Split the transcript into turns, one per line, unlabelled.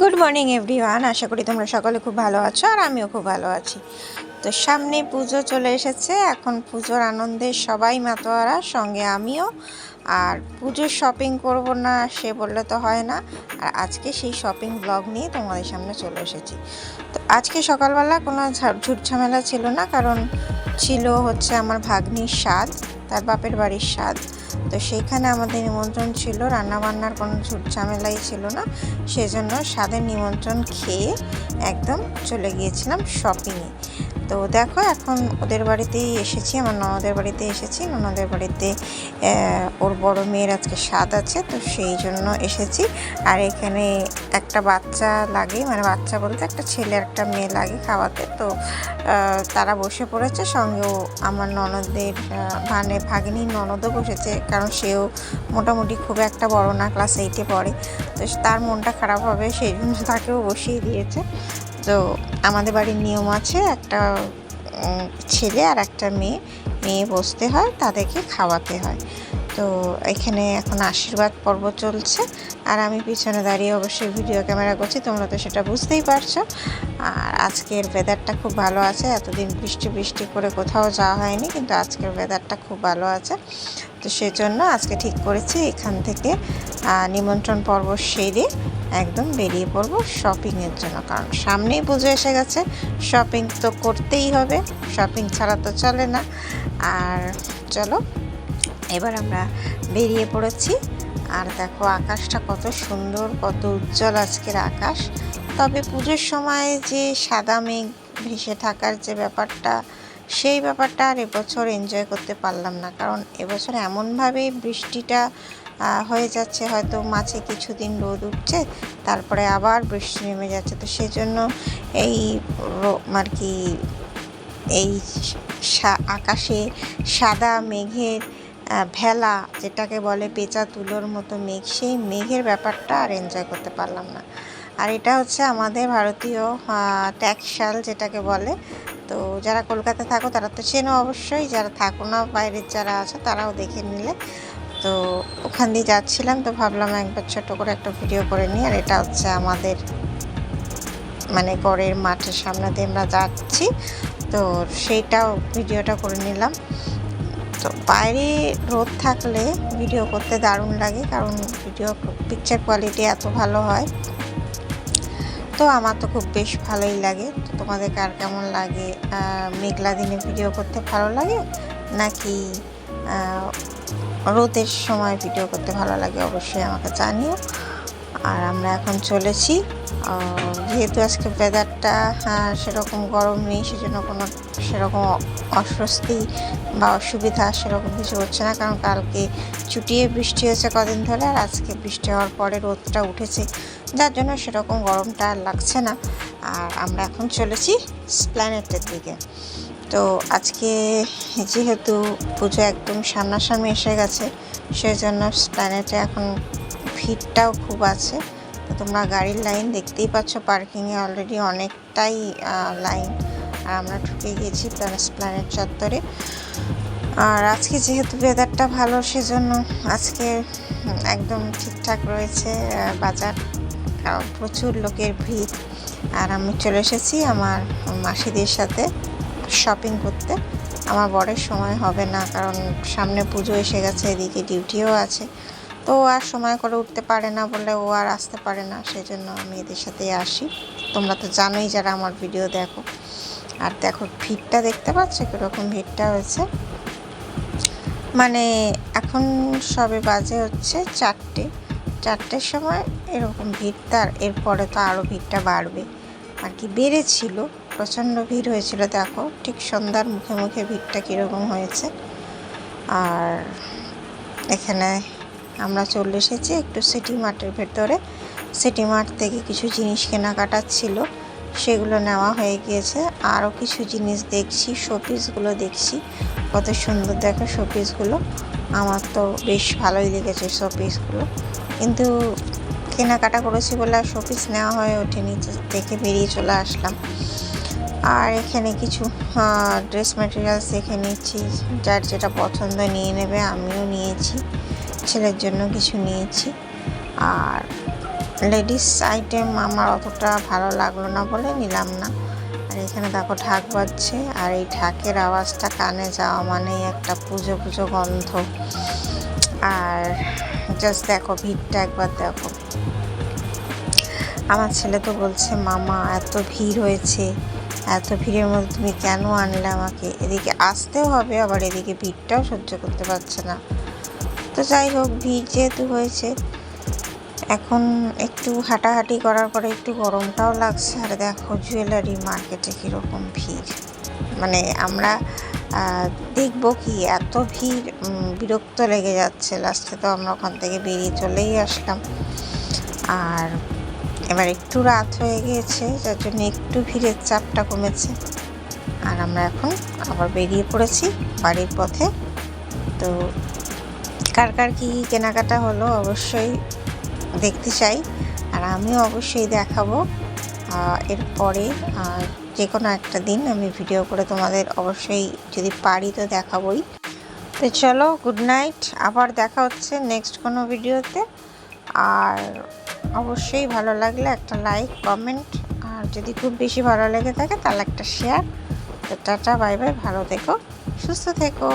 Good morning everyone আশা করি তোমরা সকলে খুব ভালো আছো আর আমিও খুব ভালো আছি। তো সামনে পুজো চলে এসেছে। এখন পুজোর আনন্দে সবাই মাতোয়ারা, সঙ্গে আমিও। আর পুজোর শপিং করব না, সে বললে তো হয় না। আর আজকে সেই শপিং ব্লগ নিয়ে তোমাদের সামনে চলে এসেছি। তো আজকে সকালবেলা কোনো ঝা- ঝুট ঝামেলা ছিল না, কারণ ছিল হচ্ছে আমার ভাগ্নির স্বাদ, তার বাপের বাড়ির স্বাদ। তো সেইখানে আমাদের নিমন্ত্রণ ছিল, রান্নাবান্নার কোনো ঝামেলাই ছিল না, সেজন্য স্বাদের নিমন্ত্রণ খেয়ে একদম চলে গিয়েছিলাম শপিংয়ে তো দেখো, এখন ওদের বাড়িতেই এসেছি, আমার ননদের বাড়িতে এসেছি। ননদের বাড়িতে ওর বড় মেয়ের আজকে স্বাদ আছে, তো সেই জন্য এসেছি। আর এখানে একটা বাচ্চা লাগে মানে বাচ্চা বলতে একটা ছেলে, একটা মেয়ে লাগে খাওয়াতে। তো তারা বসে পড়েছে সঙ্গেও আমার ননদের মানে ভাগ্নি ননদও বসেছে, কারণ সেও মোটামুটি খুব একটা বড় না, ক্লাস এইটে পড়ে। তো তার মনটা খারাপ হবে, সেই জন্য তাকেও বসিয়ে দিয়েছে। তো আমাদের বাড়ির নিয়ম আছে, একটা ছেলে আর একটা মেয়ে। মেয়ে বসতে হয়, তাদেরকে খাওয়াতে হয়। তো এখানে এখন আশীর্বাদ পর্ব চলছে। আর আমি পিছনে দাঁড়িয়ে অবশ্যই ভিডিও ক্যামেরা করছি, তোমরা তো সেটা বুঝতেই পারছ। আর আজকের ওয়েদারটা খুব ভালো আছে, এতদিন বৃষ্টি বৃষ্টি করে কোথাও যাওয়া হয়নি, কিন্তু আজকের ওয়েদারটা খুব ভালো আছে। তো সেজন্য আজকে ঠিক করেছি, এখান থেকে নিমন্ত্রণ পর্ব সেরে একদম বেরিয়ে পড়ব শপিংয়ের জন্য, কারণ সামনেই পুজো এসে গেছে। শপিং তো করতেই হবে শপিং ছাড়া তো চলে না। আর চলো, এবার আমরা বেরিয়ে পড়েছি। আর দেখো, আকাশটা কত সুন্দর, কত উজ্জ্বল আজকের আকাশ। তবে পুজোর সময় যে সাদা মেঘ ভেসে থাকার যে ব্যাপারটা, সেই ব্যাপারটা আর এবছর এনজয় করতে পারলাম না। কারণ এবছর এমনভাবে বৃষ্টিটা হয়ে যাচ্ছে, হয়তো মাঝে কিছুদিন রোদ উঠছে, তারপরে আবার বৃষ্টি নেমে যাচ্ছে। তো সেজন্য এই আর কি, এই আকাশে সাদা মেঘের ভেলা যেটাকে বলে পেঁচা তুলোর মতো মেঘ, সেই মেঘের ব্যাপারটা আর এনজয় করতে পারলাম না। আর এটা হচ্ছে আমাদের ভারতীয় ট্যাক্সাল যেটাকে বলে। তো যারা কলকাতা থাকো তারা তো চেনো অবশ্যই, যারা থাকো না, বাইরের যারা আছে তারাও দেখে নিলে। তো ওখান দিয়ে যাচ্ছিলাম, তো ভাবলাম একবার ছোট করে একটা ভিডিও করে নিই, আর এটা হচ্ছে আমাদের মানে গড়ের মাঠের সামনে দিয়ে আমরা যাচ্ছি। তো সেইটাও ভিডিওটা করে নিলাম। তো বাইরে রোদ থাকলে ভিডিও করতে দারুণ লাগে, কারণ ভিডিও পিকচার কোয়ালিটি এত ভালো হয়। তো আমার তো খুব বেশ ভালোই লাগে। তো তোমাদের কার কেমন লাগে? মেঘলা দিনে ভিডিও করতে ভালো লাগে? নাকি রোদের সময় ভিডিও করতে ভালো লাগে, অবশ্যই আমাকে জানিও। আর আমরা এখন চলেছি যেহেতু আজকে ওয়েদারটা সেরকম গরম নেই, সেজন্য কোনো সেরকম অস্বস্তি বা অসুবিধা সেরকম কিছু হচ্ছে না, কারণ কালকে চুটিয়ে বৃষ্টি হয়েছে কদিন ধরে, আর আজকে বৃষ্টি হওয়ার পরে রোদটা উঠেছে। যার জন্য সেরকম গরমটা লাগছে না। আর আমরা এখন চলেছি স্প্ল্যানেটের দিকে। তো আজকে যেহেতু পুজো একদম সামনাসামনি এসে গেছে, সেজন্য স্প্ল্যানেটে এখন ভিড়টাও খুব আছে। তো তোমরা গাড়ির লাইন দেখতেই পাচ্ছ, পার্কিংয়ে অলরেডি অনেকটাই লাইন। আর আমরা ঢুকে গিয়েছি স্প্ল্যানেট চত্বরে। আর আজকে যেহেতু ওয়েদারটা ভালো, সেজন্য আজকে একদম ঠিকঠাক রয়েছে বাজার। প্রচুর লোকের ভিড়। আর আমি চলে এসেছি আমার মাসিদের সাথে। শপিং করতে। আমার বরের সময় হবে না, কারণ সামনে পুজো এসে গেছে, এদিকে ডিউটিও আছে। তো ও আর সময় করে উঠতে পারে না বলে ও আর আসতে পারে না সেই জন্য আমি এদের সাথেই আসি। তোমরা তো জানোই যারা আমার ভিডিও দেখো। আর দেখো, ভিড়টা দেখতে পাচ্ছ? কীরকম ভিড়টা হয়েছে? মানে এখন সবে বাজে হচ্ছে চারটে। চারটের সময় এরকম ভিড়, তার এরপরে তো আরও ভিড়টা বাড়বে। আর কি বেড়েছিল প্রচণ্ড ভিড় হয়েছিল, দেখো, ঠিক সন্ধ্যার মুখে মুখে ভিড়টা কীরকম হয়েছে। আর এখানে আমরা চলে এসেছি একটু সিটি মার্টের ভেতরে। সিটি মার্ট থেকে কিছু জিনিস কেনাকাটার ছিল, সেগুলো নেওয়া হয়ে গিয়েছে। আরও কিছু জিনিস দেখছি, শোপিসগুলো দেখছি। কত সুন্দর দেখো শোপিসগুলো। আমার তো বেশ ভালোই লেগেছে শোপিসগুলো। কিন্তু কেনাকাটা করেছি বলে আর শোপিস নেওয়া হয়ে ওঠেনি দেখে বেরিয়ে চলে আসলাম। আর এখানে কিছু ড্রেস মেটেরিয়ালস দেখে নিচ্ছি। যার যেটা পছন্দ নিয়ে নেবে, আমিও নিয়েছি। ছেলের জন্য কিছু নিয়েছি। আর লেডিস আইটেম আমার অতটা ভালো লাগল না বলে নিলাম না। আর এখানে দেখো ঢাক বাজছে, আর এই ঢাকের আওয়াজটা কানে যাওয়া মানেই একটা পুজো পুজো গন্ধ। আর জাস্ট দেখো, ভিড়টা একবার দেখো। আমার ছেলে তো বলছে, মামা, এত ভিড় হয়েছে। এত ভিড়ের মধ্যে তুমি কেন আনলে আমাকে? এদিকে আসতেও হবে, আবার এদিকে ভিড়টাও সহ্য করতে পারছে না। তো যাই হোক, ভিড় যেহেতু হয়েছে, এখন একটু হাঁটাহাঁটি করার পরে একটু গরমটাও লাগছে। আর দেখো জুয়েলারি মার্কেটে কীরকম ভিড়। মানে আমরা দেখব কি এত ভিড় বিরক্ত লেগে যাচ্ছে। লাস্টে তো আমরা ওখান থেকে বেরিয়ে চলেই আসলাম। আর এবার একটু রাত হয়ে গিয়েছে, যার জন্য একটু ভিড়ের চাপটা কমেছে। আর আমরা এখন আবার বেরিয়ে পড়েছি বাড়ির পথে। তো কার কার কী কেনাকাটা হলো অবশ্যই দেখতে চাই। আর আমিও অবশ্যই দেখাবো। এরপরে যে কোনো একটা দিন আমি ভিডিও করে তোমাদের অবশ্যই যদি পারি তো দেখাবই। তো চলো, গুড নাইট। আবার দেখা হচ্ছে নেক্সট কোনো ভিডিওতে। আর অবশ্যই ভালো লাগলে একটা লাইক কমেন্ট আর যদি খুব বেশি ভালো লেগে থাকে তাহলে একটা শেয়ার তো টাটা বাই বাই ভালো থেকো, সুস্থ থেকো।